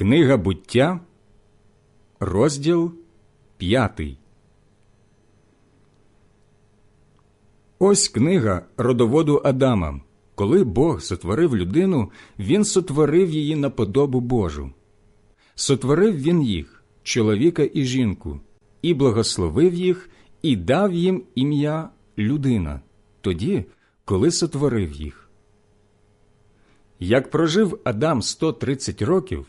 Книга буття, розділ п'ятий. Ось книга родоводу Адама. Коли Бог сотворив людину, він сотворив її на подобу Божу. Сотворив він їх, чоловіка і жінку, і благословив їх, і дав їм ім'я людина, тоді, коли сотворив їх. Як прожив Адам 130 років,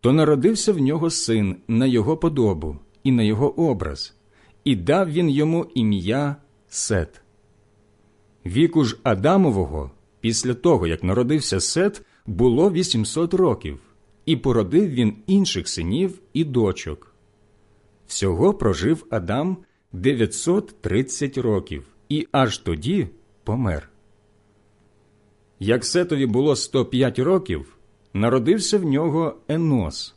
то народився в нього син на його подобу і на його образ, і дав він йому ім'я Сет. Віку ж Адамового, після того, як народився Сет, було 800 років, і породив він інших синів і дочок. Всього прожив Адам 930 років, і аж тоді помер. Як Сетові було 105 років, народився в нього Енос,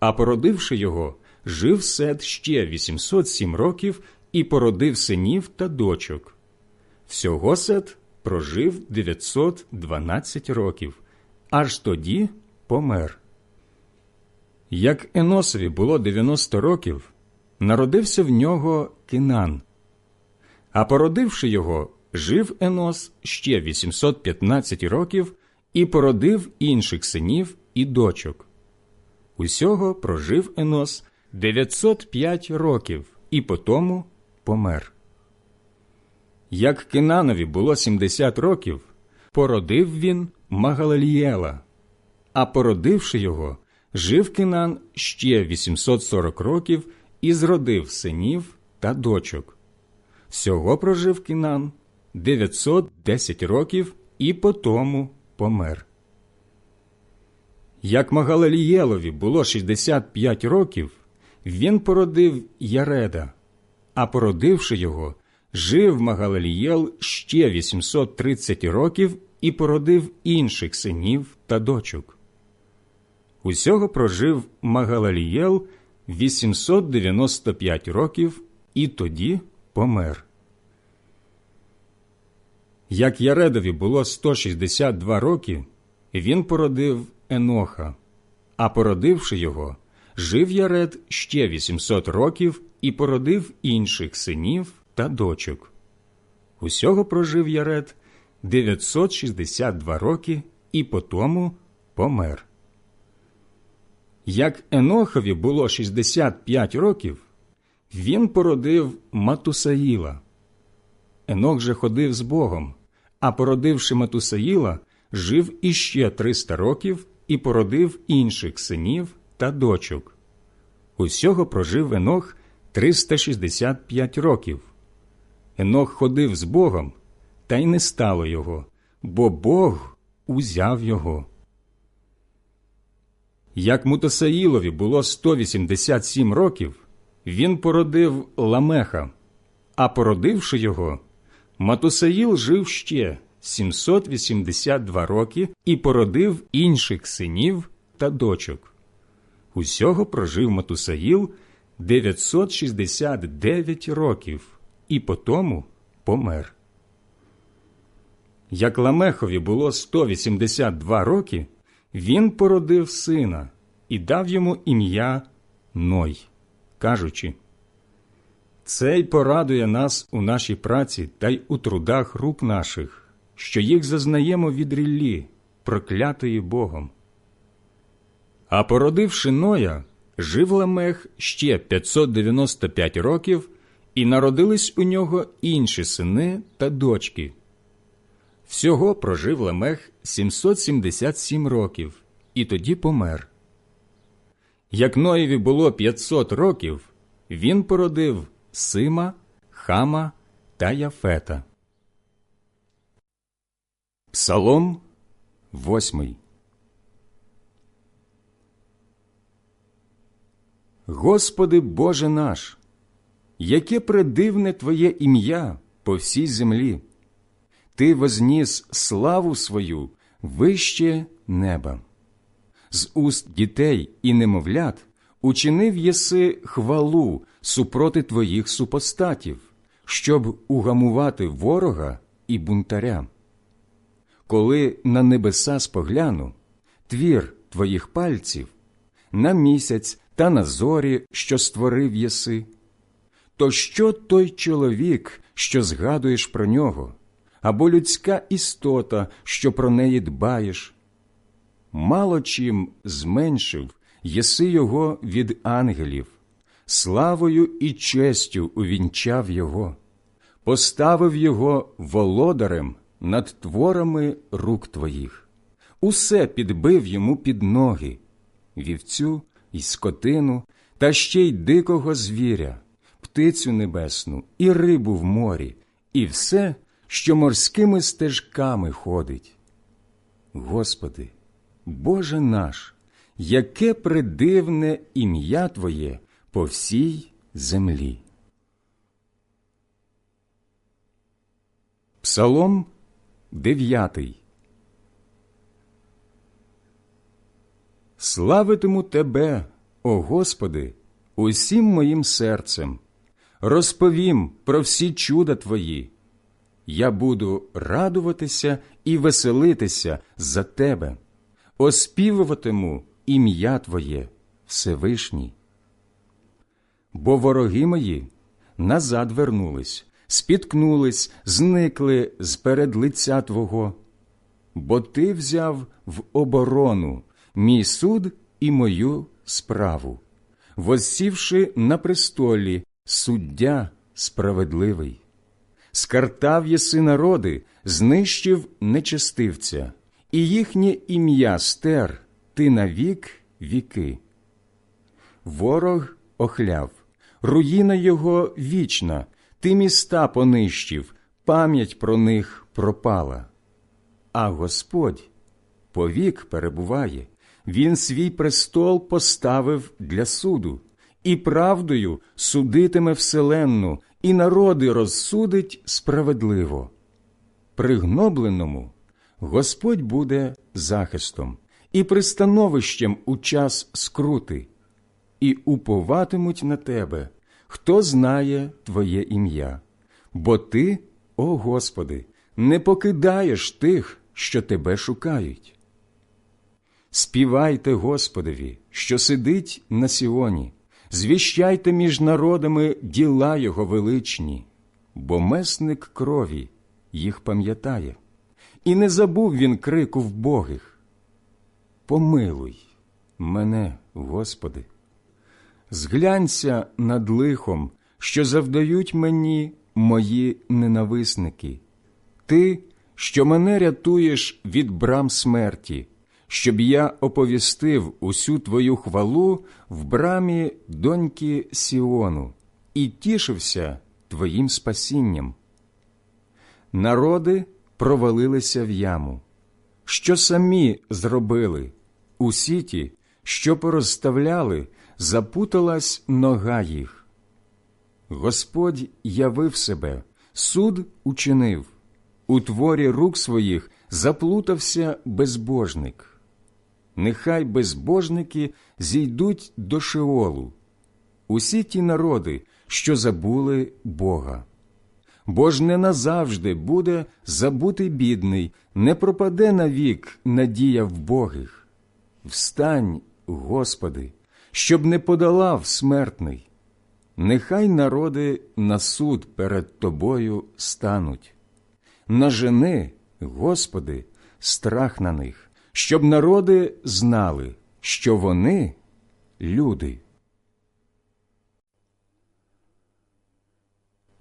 а породивши його, жив Сет ще 807 років і породив синів та дочок. Всього Сет прожив 912 років, аж тоді помер. Як Еносові було 90 років, народився в нього Кинан, а породивши його, жив Енос ще 815 років і породив інших синів і дочок. Усього прожив Енос 905 років і потому помер. Як Кинанові було 70 років, породив він Магалалієла, а породивши його, жив Кинан ще 840 років і зродив синів та дочок. Всього прожив Кинан 910 років і потому помер. Як Магалалієлові було 65 років, він породив Яреда, а породивши його, жив Магалалієл ще 830 років і породив інших синів та дочок. Усього прожив Магалалієл 895 років і тоді помер. Як Яредові було 162 роки, він породив Еноха, а породивши його, жив Яред ще 800 років і породив інших синів та дочок. Усього прожив Яред 962 роки і потому помер. Як Енохові було 65 років, він породив Матусаїла. Енох же ходив з Богом, а породивши Матусаїла, жив іще 300 років і породив інших синів та дочок. Усього прожив Енох 365 років. Енох ходив з Богом, та й не стало його, бо Бог узяв його. Як Мутасаїлові було 187 років, він породив Ламеха, а породивши його, Матусаїл жив ще 782 роки і породив інших синів та дочок. Усього прожив Матусаїл 969 років і потому помер. Як Ламехові було 182 роки, він породив сина і дав йому ім'я Ной, кажучи Цей порадує нас у нашій праці та й у трудах рук наших, що їх зазнаємо від ріллі, проклятої Богом. А породивши Ноя, жив Ламех ще 595 років, і народились у нього інші сини та дочки. Всього прожив Ламех 777 років, і тоді помер. Як Ноєві було 500 років, він породив Сима, Хама та Яфета. Псалом восьмий. Господи Боже наш, яке предивне Твоє ім'я по всій землі. Ти возніс славу свою вище неба. З уст дітей і немовлят учинив єси хвалу супроти твоїх супостатів, щоб угамувати ворога і бунтаря. Коли на небеса спогляну, твір твоїх пальців, на місяць та на зорі, що створив єси. То що той чоловік, що згадуєш про нього, або людська істота, що про неї дбаєш? Мало чим зменшив єси його від ангелів, славою і честю увінчав його, поставив його володарем над творами рук твоїх, усе підбив йому під ноги, вівцю і скотину, та ще й дикого звіря, птицю небесну і рибу в морі, і все, що морськими стежками ходить. Господи, Боже наш, яке придивне ім'я Твоє по всій землі. Псалом дев'ятий. Славитиму Тебе, о Господи, усім моїм серцем, розповім про всі чуда Твої. Я буду радуватися і веселитися за Тебе, оспівуватиму ім'я Твоє Всевишній. Бо вороги мої назад вернулись, спіткнулись, зникли з перед лиця Твого, бо Ти взяв в оборону мій суд і мою справу, воссівши на престолі суддя справедливий. Скартав єси народи, знищив нечестивця, і їхнє ім'я стер ти навік віки. Ворог охляв, руїна його вічна, ти міста понищив, пам'ять про них пропала. А Господь повік перебуває, Він свій престол поставив для суду, і правдою судитиме вселенну, і народи розсудить справедливо. Пригнобленому Господь буде захистом і пристановищем у час скрути, і уповатимуть на тебе, хто знає Твоє ім'я, бо Ти, о Господи, не покидаєш тих, що тебе шукають. Співайте Господові, що сидить на Сіоні, звіщайте між народами діла Його величні, бо месник крові їх пам'ятає, і не забув він крику вбогих. Помилуй мене, Господи, зглянься над лихом, що завдають мені мої ненависники, Ти, що мене рятуєш від брам смерті щоб я оповістив усю твою хвалу в брамі доньки Сіону і тішився твоїм спасінням. Народи провалилися в яму, що самі зробили, у сіті, що порозставляли, запуталась нога їх. Господь явив себе, суд учинив, у творі рук своїх заплутався безбожник нехай безбожники зійдуть до Шеолу, усі ті народи, що забули Бога. Бо ж не назавжди буде забутий бідний, не пропаде навік надія богих. Встань, Господи, щоб не подолав смертний. Нехай народи на суд перед Тобою стануть. Нажени, Господи, страх на них щоб народи знали, що вони люди.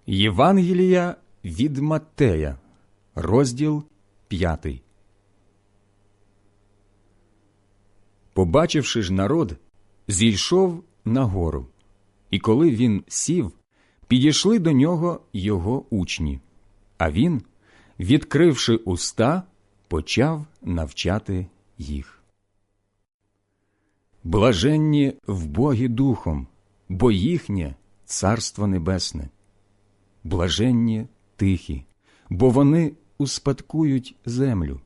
Євангелія від Маттея, розділ п'ятий. Побачивши ж народ, зійшов на гору, і коли він сів, підійшли до нього його учні. А він, відкривши уста, почав навчати їх. Блаженні в Богі Духом, бо їхнє Царство Небесне, блаженні тихі, бо вони успадкують землю,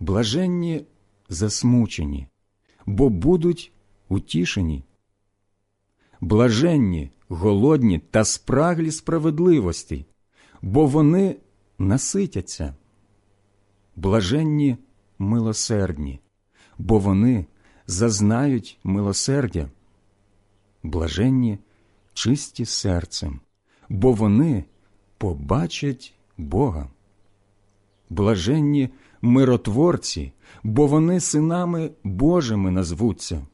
блаженні засмучені, бо будуть утішені, блаженні, голодні та спраглі справедливості, бо вони наситяться блаженні милосердні, бо вони зазнають милосердя. Блаженні чисті серцем, бо вони побачать Бога. Блаженні миротворці, бо вони синами Божими назвуться.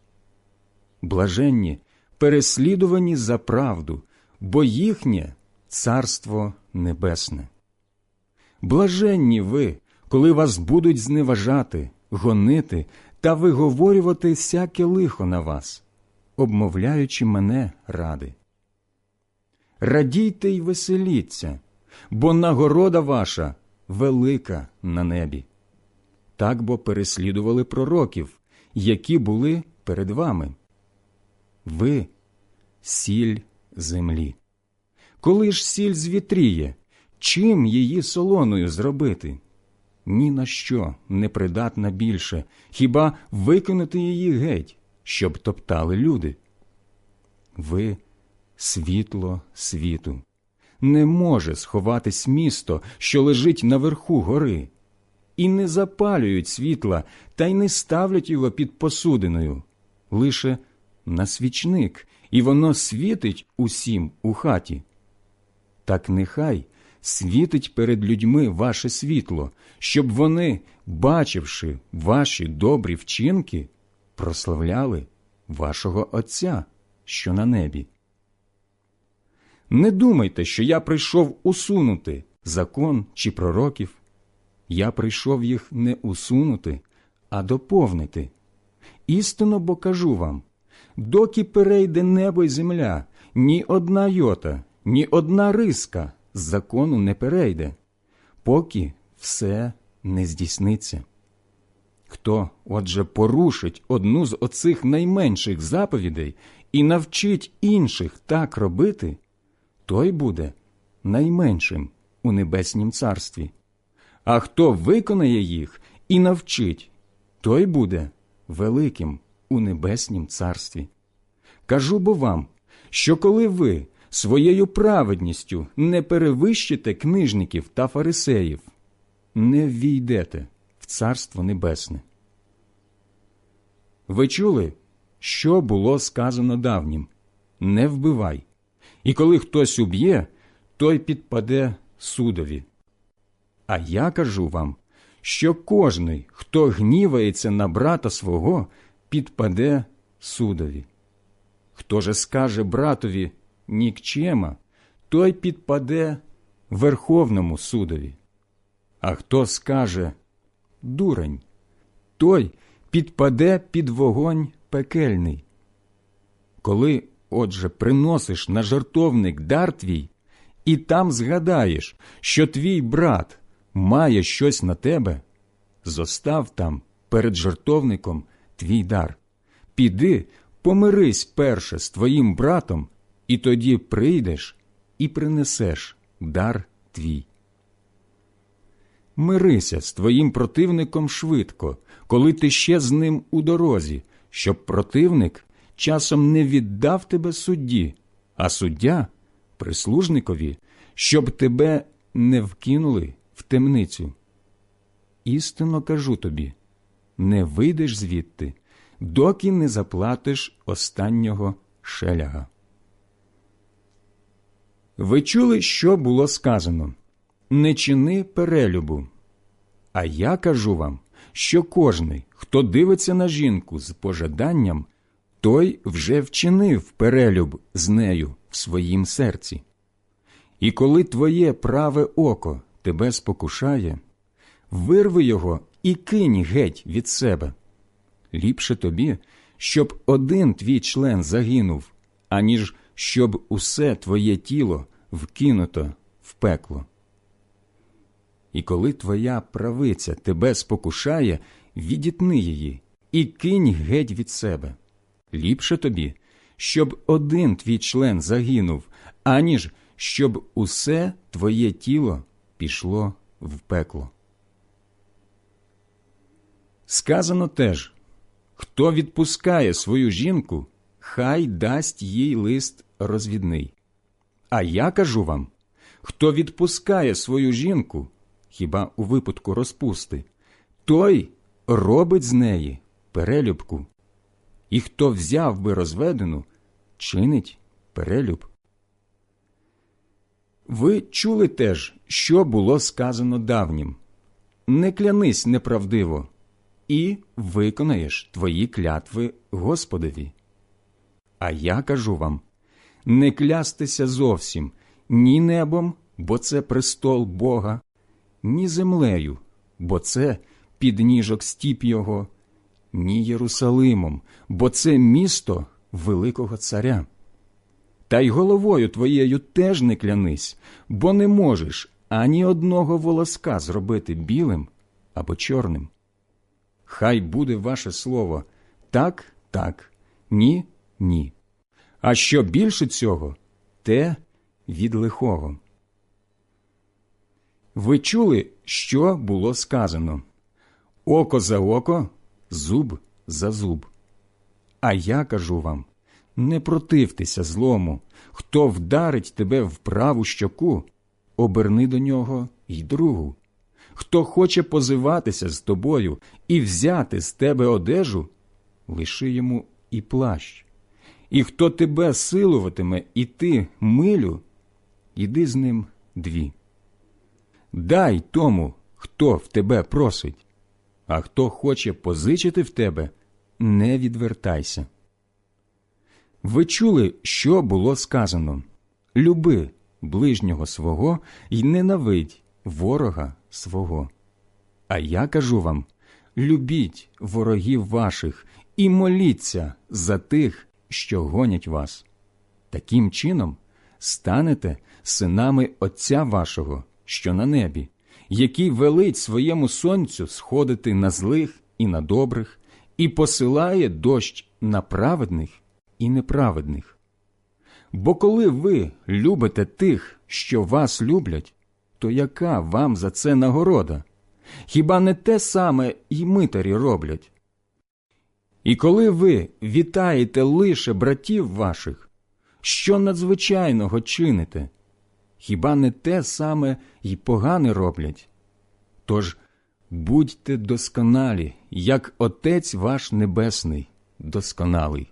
Блаженні переслідувані за правду, бо їхнє царство небесне. Блаженні ви, коли вас будуть зневажати, гонити та виговорювати всяке лихо на вас, обмовляючи мене ради. Радійте й веселіться, бо нагорода ваша велика на небі. Так бо переслідували пророків, які були перед вами. Ви сіль землі. Коли ж сіль звітріє, чим її солоною зробити? Ні на що не придатна більше, хіба викинути її геть, щоб топтали люди. Ви світло світу. Не може сховатись місто, що лежить наверху гори, і не запалюють світла та й не ставлять його під посудиною, лише на свічник, і воно світить усім у хаті. Так нехай світить перед людьми ваше світло, щоб вони, бачивши ваші добрі вчинки, прославляли вашого Отця, що на небі. Не думайте, що я прийшов усунути закон чи пророків. Я прийшов їх не усунути, а доповнити. Істинно бо кажу вам доки перейде небо й земля, ні одна йота, ні одна риска з закону не перейде, поки все не здійсниться. Хто, отже, порушить одну з оцих найменших заповідей і навчить інших так робити, той буде найменшим у небеснім царстві. А хто виконає їх і навчить, той буде великим у небеснім царстві. Кажу бо вам, що коли ви своєю праведністю не перевищите книжників та фарисеїв, не ввійдете в Царство Небесне. Ви чули, що було сказано давнім не вбивай, і коли хтось уб'є, той підпаде судові. А я кажу вам, що кожний, хто гнівається на брата свого, підпаде судові. Хто же скаже братові нікчема, той підпаде Верховному судові. А хто скаже дурень, той підпаде під вогонь пекельний. Коли, отже, приносиш на жартовник дар твій, і там згадаєш, що твій брат має щось на тебе, зостав там перед жартовником твій дар. Піди, помирись перше з твоїм братом, і тоді прийдеш і принесеш дар твій. Мирися з твоїм противником швидко, коли ти ще з ним у дорозі, щоб противник часом не віддав тебе судді, а суддя прислужникові, щоб тебе не вкинули в темницю. Істинно кажу тобі не вийдеш звідти, доки не заплатиш останнього шеляга. Ви чули, що було сказано не чини перелюбу. А я кажу вам, що кожний, хто дивиться на жінку з пожаданням, той вже вчинив перелюб з нею в своїм серці. І коли твоє праве око тебе спокушає, вирви його і кинь геть від себе. Ліпше тобі, щоб один твій член загинув, аніж щоб усе твоє тіло вкинуто в пекло. І коли твоя правиця тебе спокушає, відітни її і кинь геть від себе. Ліпше тобі, щоб один твій член загинув, аніж щоб усе твоє тіло пішло в пекло. Сказано теж хто відпускає свою жінку, хай дасть їй лист розвідний. А я кажу вам хто відпускає свою жінку, хіба у випадку розпусти, той робить з неї перелюбку і хто взяв би розведену, чинить перелюб. Ви чули теж, що було сказано давнім не клянись неправдиво, і виконаєш твої клятви Господові. А я кажу вам не клястися зовсім ні небом, бо це престол Бога, ні землею, бо це підніжок стіп Його, ні Єрусалимом, бо це місто Великого Царя. Та й головою твоєю теж не клянись, бо не можеш ані одного волоска зробити білим або чорним. Хай буде ваше слово так, так, ні, ні. А що більше цього, те від лихого. Ви чули, що було сказано око за око, зуб за зуб. А я кажу вам не противтеся злому, хто вдарить тебе в праву щоку, оберни до нього й другу. Хто хоче позиватися з тобою і взяти з тебе одежу, лиши йому і плащ. І хто тебе силуватиме іти милю, іди з ним дві. Дай тому, хто в тебе просить, а хто хоче позичити в тебе, не відвертайся. Ви чули, що було сказано люби ближнього свого й ненавидь ворога свого. А я кажу вам любіть ворогів ваших і моліться за тих, що гонять вас. Таким чином станете синами Отця вашого, що на небі, який велить своєму сонцю сходити на злих і на добрих, і посилає дощ на праведних і неправедних. Бо коли ви любите тих, що вас люблять, то яка вам за це нагорода? Хіба не те саме й митарі роблять? І коли ви вітаєте лише братів ваших, що надзвичайного чините? Хіба не те саме й погане роблять? Тож будьте досконалі, як Отець ваш Небесний досконалий.